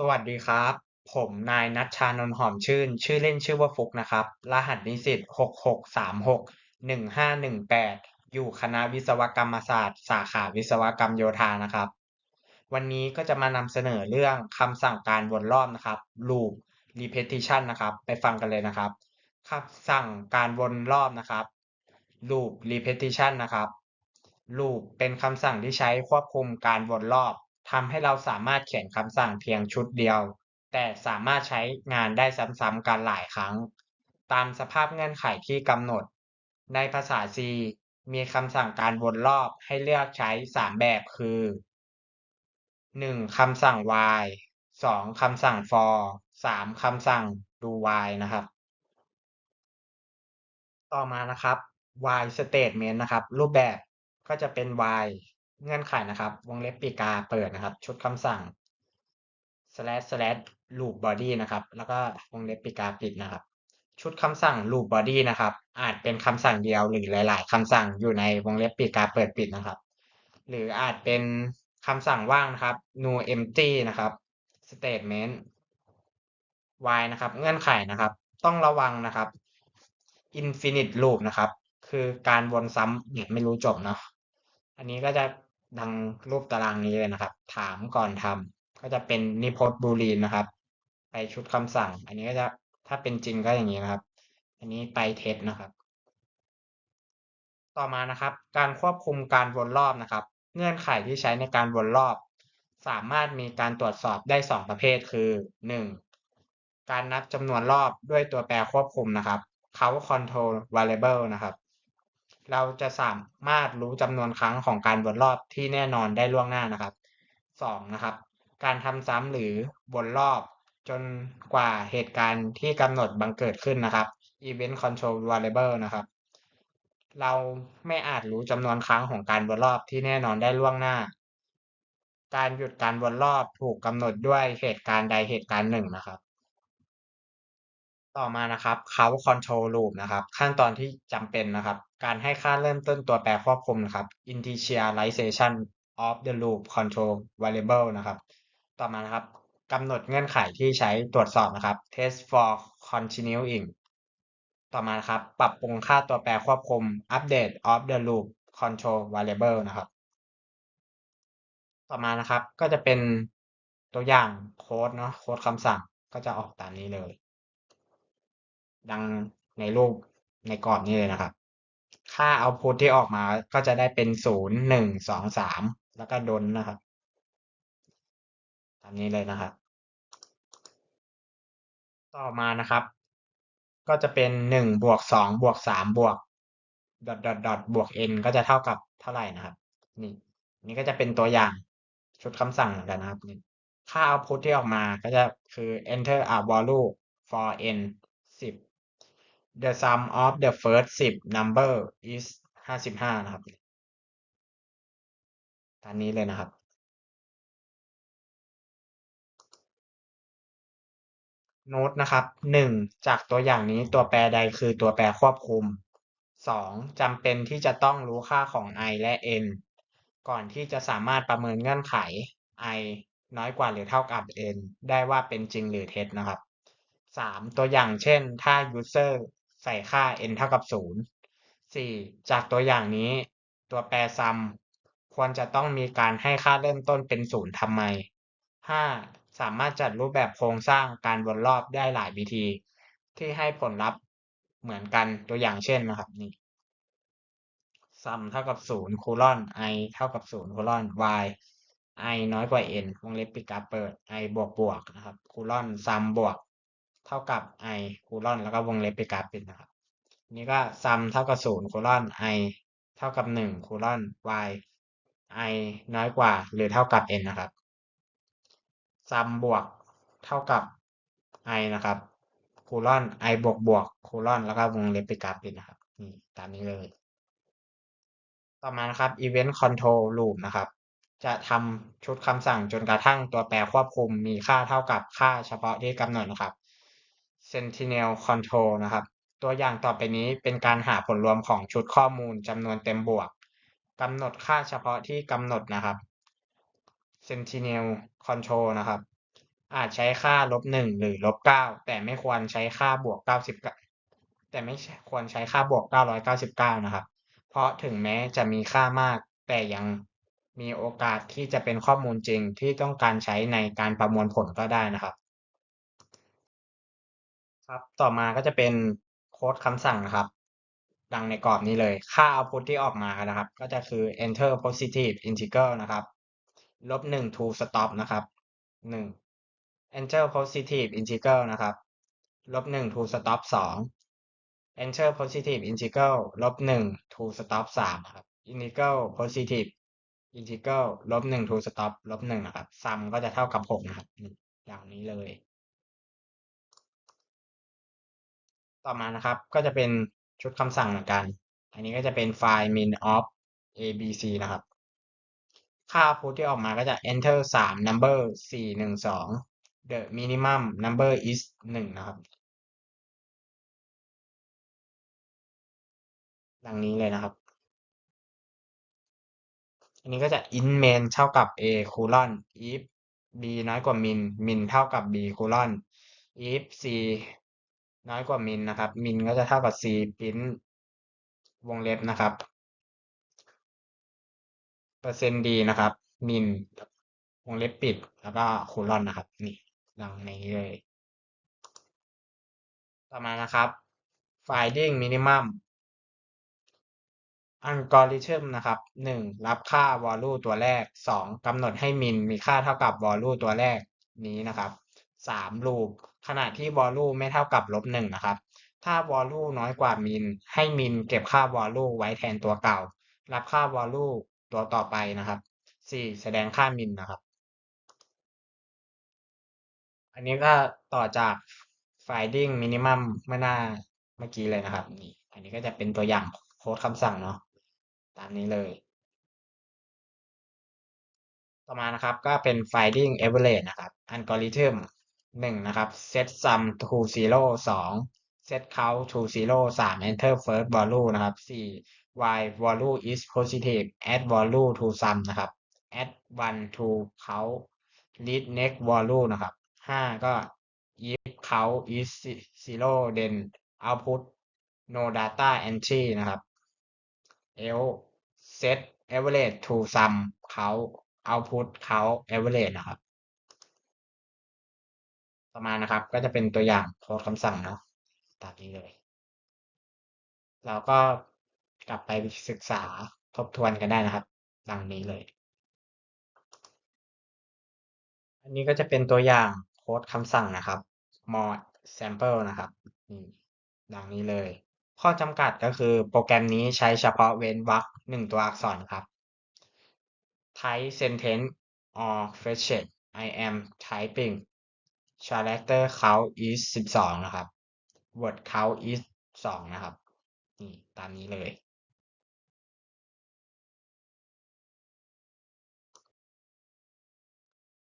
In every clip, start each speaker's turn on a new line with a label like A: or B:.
A: สวัสดีครับ ผมนายณัชชานนท์หอมชื่น ชื่อเล่นชื่อว่าฟุกนะครับ รหัสนิสิตหกหกสามหกหนึ่งห้าหนึ่งแปดอยู่คณะวิศวกรรมศาสตร์ สาขาวิศวกรรมโยธานะครับ วันนี้ก็จะมานำเสนอเรื่องคำสั่งการวนรอบนะครับ loop repetition นะครับ ไปฟังกันเลยนะครับคำสั่งการวนรอบนะครับ loop repetition นะครับ loop เป็นคำสั่งที่ใช้ควบคุมการวนรอบ ทำให้เราสามารถเขียนคำสั่งเพียงชุดเดียว แต่สามารถใช้งานได้ซ้ำๆกันหลายครั้ง ตามสภาพเงื่อนไขที่กำหนด ในภาษา C มีคำสั่งการวนรอบให้เลือกใช้ 3 แบบคือ 1. คำสั่ง while 2. คำสั่ง for 3. คำสั่ง do while นะครับ ต่อมานะครับ while statement นะครับ รูปแบบก็จะเป็น while เงื่อนไขนะครับ วงเล็บปีกาเปิดนะครับ ชุดคำสั่ง slash slash loop body นะครับ แล้วก็วงเล็บปีกาปิดนะครับ ชุดคำสั่ง loop body นะครับ อาจเป็นคำสั่งเดียวหรือหลาย ๆคำสั่งอยู่ในวงเล็บปีกาเปิดปิดนะครับ หรืออาจเป็นคำสั่งว่างนะครับ no empty นะครับ statement while นะครับ เงื่อนไขนะครับ ต้องระวังนะครับ infinite loop นะครับ คือการวนซ้ำแบบไม่รู้จบเนาะอันนี้ก็จะ ดังรูปตารางนี้เลยนะครับ ถามก่อนทำก็จะเป็นนิพจน์บูลีนนะครับ ไปชุดคำสั่ง อันนี้ก็จะถ้าเป็นจริงก็อย่างนี้นะครับ อันนี้ไปเท็จนะครับ ต่อมานะครับ การควบคุมการวนรอบนะครับ เงื่อนไขที่ใช้ในการวนรอบ สามารถมีการตรวจสอบได้ 2 ประเภทคือ 1. การนับจำนวนรอบด้วยตัวแปรควบคุมนะครับ count control variable นะครับ เราจะสามารถรู้จำนวนครั้งของการวนรอบที่แน่นอนได้ล่วงหน้านะครับ 2. นะครับ การทำซ้ำหรือวนรอบจนกว่าเหตุการณ์ที่กำหนดบังเกิดขึ้นนะครับ event control variable นะครับ เราไม่อาจรู้จำนวนครั้งของการวนรอบที่แน่นอนได้ล่วงหน้า การหยุดการวนรอบถูกกำหนดด้วยเหตุการณ์ใดเหตุการณ์หนึ่งนะครับ ต่อมานะครับ count control loop นะครับ ขั้นตอนที่จำเป็นนะครับ การให้ค่าเริ่มต้นตัวแปรควบคุมนะครับ initialization of the loop control variable นะครับ ต่อมานะครับกำหนดเงื่อนไขที่ใช้ตรวจสอบนะครับ test for continuing ต่อมาครับ ปรับปรุงค่าตัวแปรควบคุม update of the loop control variable นะครับ ต่อมานะครับก็จะเป็นตัวอย่างโค้ดเนาะโค้ดคำสั่งก็จะออกตามนี้เลย ดังในรูปในกรอบนี้เลยนะครับ ค่า output ที่ออกมาก็จะได้เป็นศูนย์หนึ่งสองสามแล้วก็ดนนะครับตามนี้เลยนะครับ ต่อมานะครับ ก็จะเป็นหนึ่งบวกสองบวกสามบวกดอทดอทดอทบวก n ก็จะเท่ากับเท่าไหร่นะครับ นี่ นี่ก็จะเป็นตัวอย่างชุดคำสั่งเหมือนกันนะครับนี่ค่า output ที่ออกมาก็จะคือ enter a value for n สิบ the sum of the first สิบ number is ห้าสิบห้านะครับตามนี้เลยนะครับ โน้ตนะครับหนึ่งจากตัวอย่างนี้ตัวแปรใดคือตัวแปรควบคุมสองจำเป็นที่จะต้องรู้ค่าของ i และ n ก่อนที่จะสามารถประเมินเงื่อนไข i น้อยกว่าหรือเท่ากับ n ได้ว่าเป็นจริงหรือเท็จนะครับสามตัวอย่างเช่น ถ้า user ใส่ค่า n เท่ากับศูนย์สี่จากตัวอย่างนี้ ตัวแปร sum ควรจะต้องมีการให้ค่าเริ่มต้นเป็นศูนย์ทำไมห้าสามารถจัดรูปแบบโครงสร้างการวนรอบได้หลายวิธี ที่ให้ผลลัพธ์เหมือนกันตัวอย่างเช่นนะครับนี่ sum เท่ากับศูนย์คูลอน i เท่ากับศูนย์คูลอน y i น้อยกว่า n วงเล็บปิดกาเปิด i บวกบวกนะครับคูลอน sum บวก เท่ากับ i คูลอนแล้วก็วงเล็บไปกราฟปิดนะครับ นี่ก็ sum เท่ากับศูนย์คูลอน i เท่ากับหนึ่งคูลอน y i น้อยกว่าหรือเท่ากับ n นะครับ sum บวกเท่ากับ i นะครับคูลอน i บวกบวกคูลอนแล้วก็วงเล็บไปกราฟปิดนะครับนี่ตามนี้เลย ต่อมานะครับ event control loop นะครับจะทำชุดคำสั่งจนกระทั่งตัวแปรควบคุมมีค่าเท่ากับค่าเฉพาะที่กำหนดนะครับ sentinel control นะครับ ตัวอย่างต่อไปนี้เป็นการหาผลรวมของชุดข้อมูลจำนวนเต็มบวกกำหนดค่าเฉพาะที่กำหนดนะครับ sentinel control นะครับ อาจใช้ค่าลบหนึ่งหรือลบเก้าแต่ไม่ควรใช้ค่าบวกเก้าสิบแต่ไม่ควรใช้ค่าบวกเก้าร้อยเก้าสิบเก้านะครับ เพราะถึงแม้จะมีค่ามาก แต่ยังมีโอกาสที่จะเป็นข้อมูลจริงที่ต้องการใช้ในการประมวลผลก็ได้นะครับ ครับ ต่อมาก็จะเป็นโค้ดคำสั่งนะครับ ดังในกรอบนี้เลย ค่า output ที่ออกมานะครับ ก็จะคือ enter positive integer นะครับ ลบหนึ่ง to stop นะครับหนึ่ง enter positive integer นะครับ ลบหนึ่ง to stop สอง enter positive integer ลบหนึ่ง to stop สามครับ integer positive integer ลบหนึ่ง to stop ลบหนึ่งนะครับ sum ก็จะเท่ากับหกนะครับอย่างนี้เลย ต่อมานะครับก็จะเป็นชุดคำสั่งเหมือนกัน อันนี้ก็จะเป็นไฟล์ min of abc นะครับ ค่า output ที่ออกมาก็จะ enter สาม number สี่หนึ่งสอง the minimum number is หนึ่งนะครับ ดังนี้เลยนะครับ อันนี้ก็จะ int main เท่ากับ a colon if b น้อยกว่า min min เท่ากับ b colon if c น้อยกว่า min นะครับ min ก็จะเท่ากับ c print วงเล็บนะครับ เปอร์เซ็นต์ d นะครับ min วงเล็บปิดแล้วก็คูลอนนะครับ นี่ดังนี้เลย ต่อมานะครับ finding minimum อัลกอริทึมนะครับหนึ่งรับค่า value ตัวแรกสองกำหนดให้ min มีค่าเท่ากับ value ตัวแรกนี้นะครับ สาม loop ขณะที่ value ไม่เท่ากับลบหนึ่งนะครับ ถ้า value น้อยกว่า min ให้ min เก็บค่า value ไว้แทนตัวเก่า รับค่า value ตัวต่อไปนะครับสี่แสดงค่า min นะครับ อันนี้ก็ต่อจาก finding minimum เมื่อหน้าเมื่อกี้เลยนะครับนี่อันนี้ก็จะเป็นตัวอย่างโค้ดคำสั่งเนาะตามนี้เลยต่อมานะครับก็เป็น finding average นะครับอัลกอริทึม หนึ่งนะครับ set sum to zero สอง set count to zero สาม enter first value นะครับสี่ why value is positive add value to sum นะครับ add one to count read next value นะครับห้าก็ if count is zero then output no data entry นะครับ else set average to sum count output count average นะครับ ประมาณนะครับ ก็จะเป็นตัวอย่างโค้ดคำสั่งเนาะตามนี้เลย เราก็กลับไปศึกษาทบทวนกันได้นะครับ ดังนี้เลย อันนี้ก็จะเป็นตัวอย่างโค้ดคำสั่งนะครับ more sample นะครับนี่ดังนี้เลย ข้อจำกัดก็คือโปรแกรมนี้ใช้เฉพาะเว้นวรรคหนึ่งตัวอักษรครับ type sentence or phrase I am typing character count is สิบสองนะครับ word count is สองนะครับ นี่ตามนี้เลย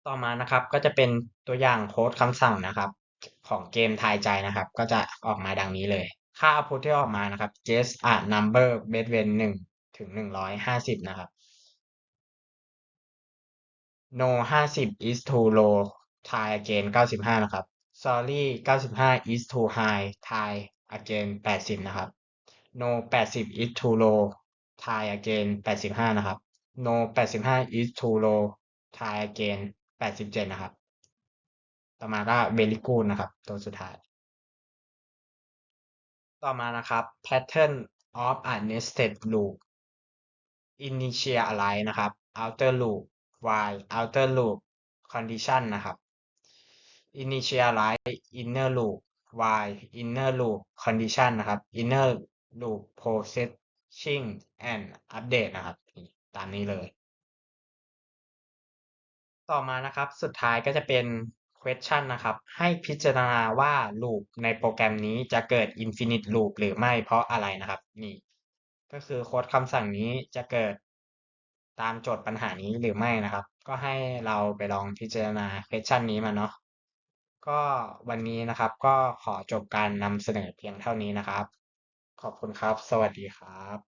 A: ต่อมานะครับก็จะเป็นตัวอย่างโค้ดคำสั่งนะครับ ของเกมทายใจนะครับ ก็จะออกมาดังนี้เลย ค่า output ที่ออกมานะครับ guess a number between หนึ่งถึงหนึ่งร้อยห้าสิบนะครับ no ห้าสิบ is too low try again เก้าสิบห้านะครับ sorry เก้าสิบห้า is too high try again แปดสิบนะครับ no แปดสิบ is too low try again แปดสิบห้านะครับ no แปดสิบห้า is too low try again แปดสิบเจ็ดนะครับ ต่อมาก็ very good นะครับ ตัวสุดท้าย ต่อมานะครับ pattern of a nested loop initialize นะครับ outer loop while outer loop condition นะครับ initialize inner loop while inner loop condition นะครับ inner loop processing and update นะครับ ตามนี้เลย ต่อมานะครับ สุดท้ายก็จะเป็น question นะครับ ให้พิจารณาว่า loop ในโปรแกรมนี้จะเกิด infinite loop หรือไม่เพราะอะไรนะครับ นี่ ก็คือโค้ดคำสั่งนี้จะเกิดตามโจทย์ปัญหานี้หรือไม่นะครับ ก็ให้เราไปลองพิจารณา question นี้มาเนาะ ก็วันนี้นะครับ ก็ขอจบการนำเสนอเพียงเท่านี้นะครับ ขอบคุณครับ สวัสดีครับ